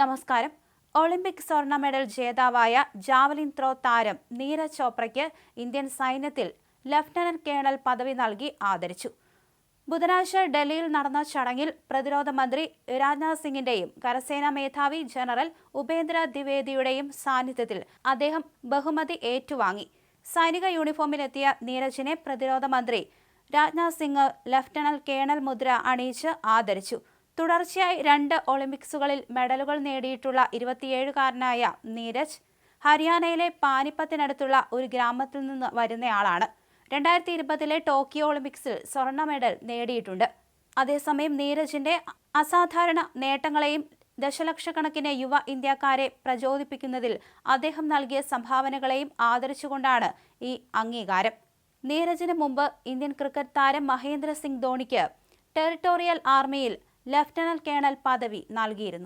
നമസ്കാരം. ഒളിമ്പിക് സ്വർണ മെഡൽ ജേതാവായ ജാവലിൻ ത്രോ താരം നീരജ് ചോപ്രയ്ക്ക് ഇന്ത്യൻ സൈന്യത്തിൽ ലഫ്റ്റനന്റ് കേണൽ പദവി നൽകി ആദരിച്ചു. ബുധനാഴ്ച ഡൽഹിയിൽ നടന്ന ചടങ്ങിൽ പ്രതിരോധ മന്ത്രി രാജ്നാഥ് സിംഗിന്റെയും കരസേനാ മേധാവി ജനറൽ ഉപേന്ദ്ര ദ്വിവേദിയുടെയും സാന്നിധ്യത്തിൽ അദ്ദേഹം ബഹുമതി ഏറ്റുവാങ്ങി. സൈനിക യൂണിഫോമിലെത്തിയ നീരജിനെ പ്രതിരോധ മന്ത്രി രാജ്നാഥ് സിംഗ് ലഫ്റ്റനന്റ് കേണൽ മുദ്ര അണിയിച്ച് ആദരിച്ചു. തുടർച്ചയായി രണ്ട് ഒളിമ്പിക്സുകളിൽ മെഡലുകൾ നേടിയിട്ടുള്ള ഇരുപത്തിയേഴുകാരനായ നീരജ് ഹരിയാനയിലെ പാനിപ്പത്തിനടുത്തുള്ള ഒരു ഗ്രാമത്തിൽ നിന്ന് വരുന്നയാളാണ്. രണ്ടായിരത്തി ഇരുപതിലെ ടോക്കിയോ ഒളിമ്പിക്സിൽ സ്വർണ മെഡൽ നേടിയിട്ടുണ്ട്. അതേസമയം നീരജിന്റെ അസാധാരണ നേട്ടങ്ങളെയും ദശലക്ഷക്കണക്കിന് യുവ ഇന്ത്യക്കാരെ പ്രചോദിപ്പിക്കുന്നതിൽ അദ്ദേഹം നൽകിയ സംഭാവനകളെയും ആദരിച്ചുകൊണ്ടാണ് ഈ അംഗീകാരം. നീരജിന് മുമ്പ് ഇന്ത്യൻ ക്രിക്കറ്റ് താരം മഹേന്ദ്ര സിംഗ് ധോണിക്ക് ടെറിട്ടോറിയൽ ആർമിയിൽ ലഫ്റ്റനന്റ് കേണൽ പദവി നൽകിയിരുന്നു.